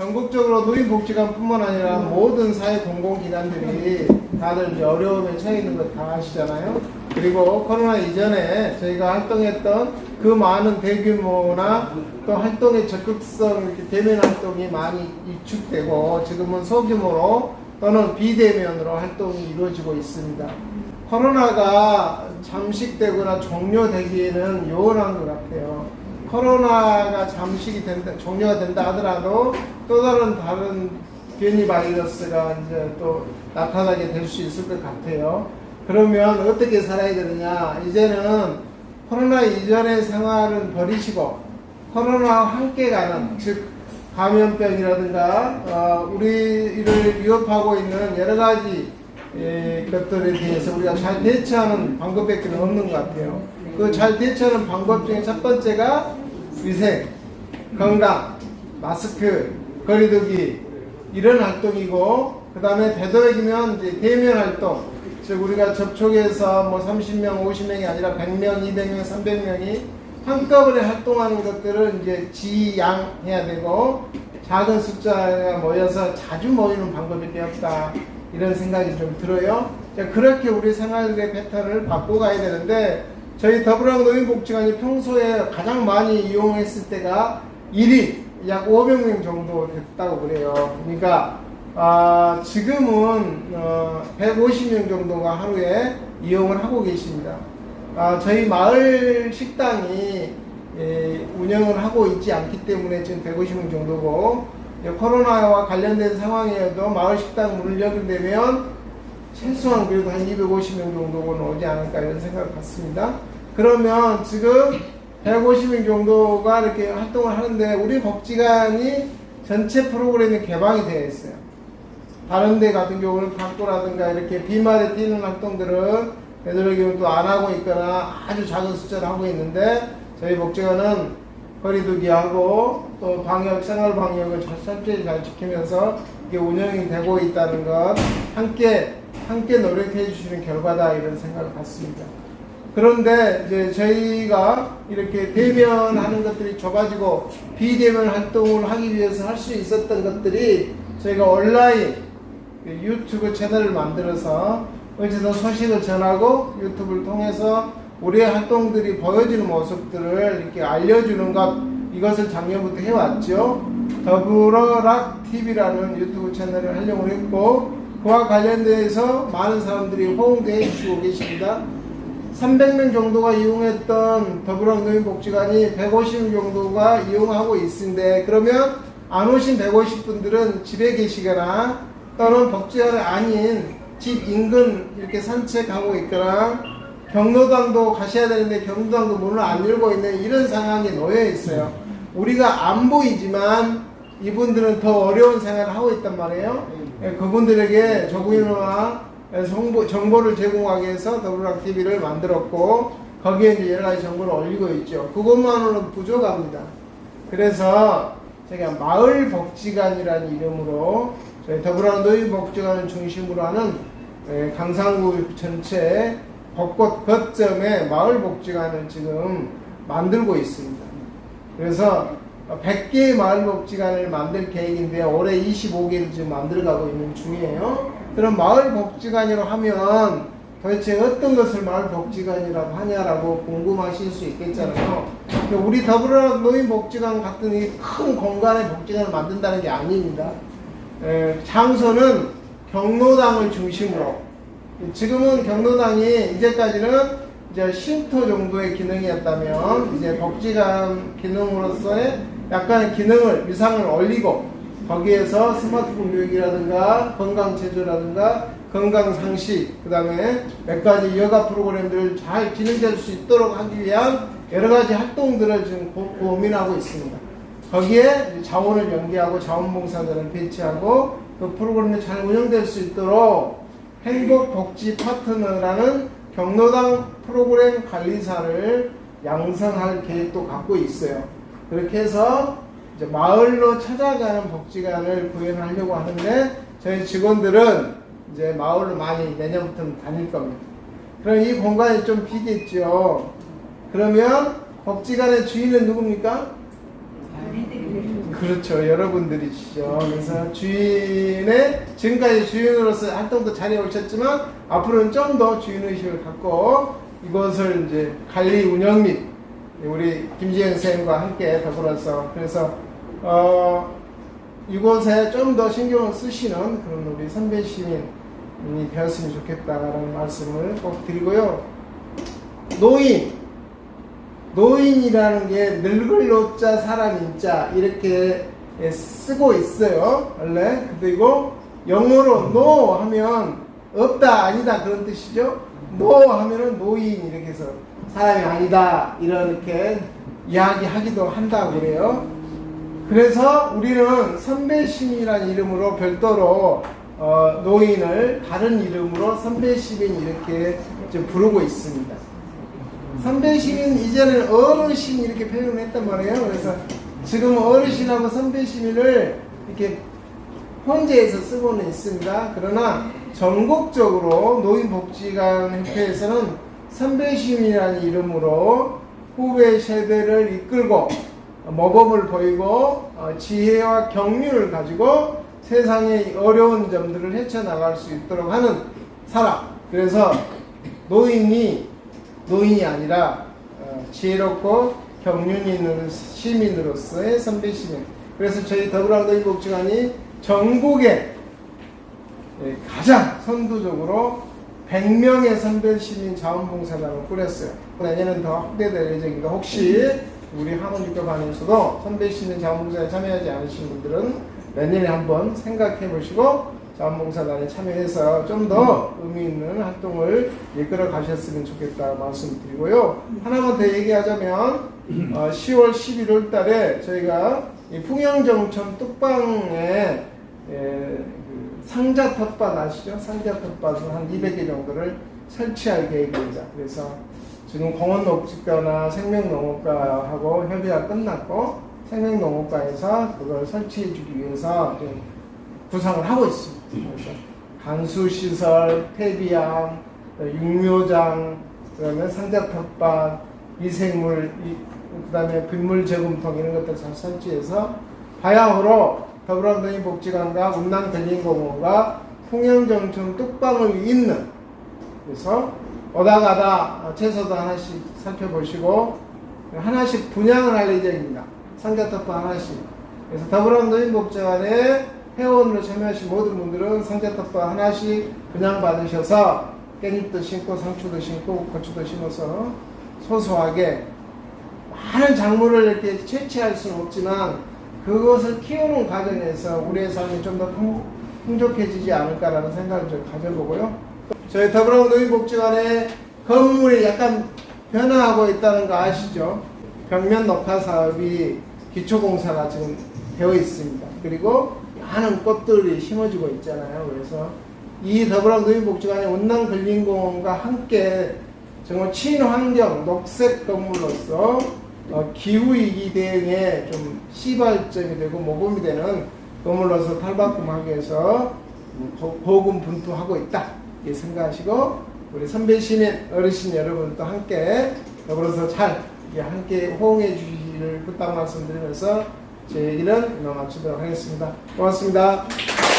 전국적으로 노인복지관뿐만 아니라 모든 사회 공공기관들이 다들 어려움에 처해 있는 거다 아시잖아요. 그리고 코로나 이전에 저희가 활동했던 그 많은 대규모나 또 활동의 적극성 이렇게 대면 활동이 많이 위축되고 지금은 소규모로 또는 비대면으로 활동이 이루어지고 있습니다. 코로나가 잠식되거나 종료되기에는 요원한 것 같아요. 코로나가 잠식이 된다, 종료가 된다 하더라도 또 다른 다른 변이 바이러스가 이제 또 나타나게 될 수 있을 것 같아요. 그러면 어떻게 살아야 되느냐? 이제는 코로나 이전의 생활은 버리시고 코로나와 함께 가는 즉 감염병이라든가 어, 우리를 위협하고 있는 여러 가지 예, 것들에 대해서 우리가 잘 대처하는 방법밖에 없는 것 같아요. 그 잘 대처하는 방법 중에 첫 번째가 위생, 건강, 마스크, 거리두기 이런 활동이고 그 다음에 되도록이면 이제 대면 활동 즉 우리가 접촉해서 뭐 30명, 50명이 아니라 100명, 200명, 300명이 한꺼번에 활동하는 것들은 이제 지양해야 되고 작은 숫자가 모여서 자주 모이는 방법이 없다 이런 생각이 좀 들어요. 자, 그렇게 우리 생활의 패턴을 바꿔 가야 되는데 저희 더불어랑 노인복지관이 평소에 가장 많이 이용했을 때가 1인 약 500명 정도 됐다고 그래요. 그러니까 아, 지금은 어, 150명 정도가 하루에 이용을 하고 계십니다. 아, 저희 마을 식당이 예, 운영을 하고 있지 않기 때문에 지금 150명 정도고 예, 코로나와 관련된 상황이어도 마을 식당 문을 열게 최소한 그래도 한 250명 정도는 오지 않을까 이런 생각을 갖습니다. 그러면 지금 150명 정도가 이렇게 활동을 하는데 우리 복지관이 전체 프로그램이 개방이 되어 있어요. 다른 데 같은 경우는 학교라든가 이렇게 비말에 뛰는 활동들은 되도록이면 또안 하고 있거나 아주 작은 숫자를 하고 있는데 저희 복지관은 거리두기 하고 또 방역, 생활 방역을 철저히 잘 지키면서 이게 운영이 되고 있다는 것 함께 함께 노력해 주시는 결과다 이런 생각을 갖습니다. 그런데 이제 저희가 이렇게 대면하는 것들이 좁아지고 비대면 활동을 하기 위해서 할 수 있었던 것들이 저희가 온라인 그 유튜브 채널을 만들어서 어디서 소식을 전하고 유튜브를 통해서 우리의 활동들이 보여지는 모습들을 이렇게 알려주는 것 이것을 작년부터 해왔죠. 더불어 락 TV라는 유튜브 채널을 하려고 했고 그와 관련돼서 많은 사람들이 호응도 해주시고 계십니다. 300명 정도가 이용했던 더불어 노인복지관이 150명 정도가 이용하고 있는데 그러면 안 오신 150분들은 집에 계시거나 또는 복지관이 아닌 집 인근 이렇게 산책하고 있거나 경로당도 가셔야 되는데 경로당도 문을 안 열고 있는 이런 상황에 놓여 있어요. 우리가 안 보이지만 이분들은 더 어려운 생활을 하고 있단 말이에요. 예, 그분들에게 조구인화 정보, 정보를 제공하기 위해서 더불어랑 TV를 만들었고 거기에 이제 여러 가지 정보를 올리고 있죠. 그것만으로는 부족합니다. 그래서 제가 마을 복지관이라는 이름으로 저희 더불어 노인 복지관을 중심으로 하는 예, 강상구 전체 곳곳 거점에 마을 복지관을 지금 만들고 있습니다. 그래서 100개의 마을 복지관을 만들 계획인데 올해 25개를 지금 만들어가고 있는 중이에요. 그럼 마을 복지관이라고 하면 도대체 어떤 것을 마을 복지관이라고 하냐라고 궁금하실 수 있겠잖아요. 우리 더불어 노인 복지관 같은 이 큰 공간의 복지관을 만든다는 게 아닙니다. 에, 장소는 경로당을 중심으로 지금은 경로당이 이제까지는 이제 쉼터 정도의 기능이었다면 이제 복지관 기능으로서의 약간의 기능을 위상을 올리고 거기에서 스마트폰 교육이라든가 건강 제조라든가 건강 상식 그 다음에 몇 가지 여가 프로그램들 잘 진행될 수 있도록 하기 위한 여러 가지 활동들을 지금 고, 고민하고 있습니다. 거기에 자원을 연계하고 자원봉사자를 배치하고 그 프로그램이 잘 운영될 수 있도록 행복복지 파트너라는 경로당 프로그램 관리사를 양성할 계획도 갖고 있어요. 그렇게 해서 이제 마을로 찾아가는 복지관을 구현하려고 하는데 저희 직원들은 이제 마을로 많이 내년부터는 다닐 겁니다. 그럼 이 공간이 좀 비겠죠. 그러면 복지관의 주인은 누굽니까? 그렇죠. 여러분들이시죠. 그래서 주인의 지금까지 주인으로서 활동도 잘해 오셨지만 앞으로는 좀 더 주인의식을 갖고 이것을 이제 관리 운영 및 우리 김지영 선생님과 함께 더불어서 그래서 어 이곳에 좀 더 신경을 쓰시는 그런 우리 선배 시민이 되었으면 좋겠다라는 말씀을 꼭 드리고요. 노인 노인이라는 게 늙을 노자 사람 인자 이렇게 예, 쓰고 있어요. 원래. 그리고 영어로 no 하면 없다 아니다 그런 뜻이죠. no 하면은 노인 이렇게 해서 사람이 아니다 이렇게 이야기하기도 한다고 그래요 그래서 우리는 선배심이라는 이름으로 별도로 어, 노인을 다른 이름으로 선배시민 이렇게 좀 부르고 있습니다. 선배시민 이제는 어르신 이렇게 표현을 했단 말이에요. 그래서 지금 어르신하고 선배시민을 이렇게 혼재해서 쓰고는 있습니다. 그러나 전국적으로 노인복지관 협회에서는 선배시민이라는 이름으로 후배 세대를 이끌고 모범을 보이고 어, 지혜와 경륜을 가지고 세상의 어려운 점들을 헤쳐나갈 수 있도록 하는 사람. 그래서 노인이 노인이 아니라 어, 지혜롭고 경륜이 있는 시민으로서의 선배 시민. 그래서 저희 더불어노인복지관이 전국에 예, 가장 선두적으로 100명의 선배 시민 자원봉사단을 꾸렸어요. 내년은 더 확대될 예정입니다. 혹시 우리 학원육교 반에서도 선배 시민 자원봉사에 참여하지 않으신 분들은 내년에 한번 생각해 보시고 자원봉사단에 참여해서 좀 더 의미 있는 활동을 이끌어 가셨으면 좋겠다 말씀드리고요. 하나만 더 얘기하자면 어, 10월 11월 달에 저희가 이 풍영정천 뚝방에 예, 그 상자 텃밭 아시죠? 상자 텃밭을 한 200개 정도를 설치할 계획입니다. 그래서 지금 공원녹지과나 생명농업과하고 협의가 끝났고 생명농업과에서 그걸 설치해주기 위해서 좀 구상을 하고 있습니다. 그래서 간수시설, 퇴비양, 또 육묘장, 그다음에 상자 텃밭, 미생물, 그 다음에 빗물 제금통 이런 것들 잘 설치해서 바야흐로 더불어노인복지관과 운남대림공원과 풍영정촌 뚝방을 잇는 그래서 오다 가다 채소도 하나씩 살펴보시고 하나씩 분양을 할 예정입니다. 상자탑도 하나씩. 그래서 더불어노인복지관에 회원으로 참여하신 모든 분들은 상자탑도 하나씩 분양받으셔서 깻잎도 심고 상추도 심고 고추도 심어서 소소하게 많은 작물을 이렇게 채취할 수는 없지만 그것을 키우는 과정에서 우리의 삶이 좀 더 풍족해지지 않을까라는 생각을 좀 가져보고요. 저희 더불어노인복지관의 건물이 약간 변화하고 있다는 거 아시죠? 벽면 녹화 사업이 기초공사가 지금 되어 있습니다. 그리고 많은 꽃들이 심어지고 있잖아요. 그래서 이 더불어노인복지관의 운남근린공원과 함께 정말 친환경 녹색 건물로서 어, 기후위기 대응에 좀 시발점이 되고 모범이 되는 건물로서 탈바꿈하기 위해서 음, 보- 보금 분투하고 있다. 이렇게 생각하시고 우리 선배 시민 어르신 여러분도 함께 더불어서 잘 함께 호응해 주시기를 부탁 말씀드리면서 제 얘기는 마치도록 하겠습니다. 고맙습니다.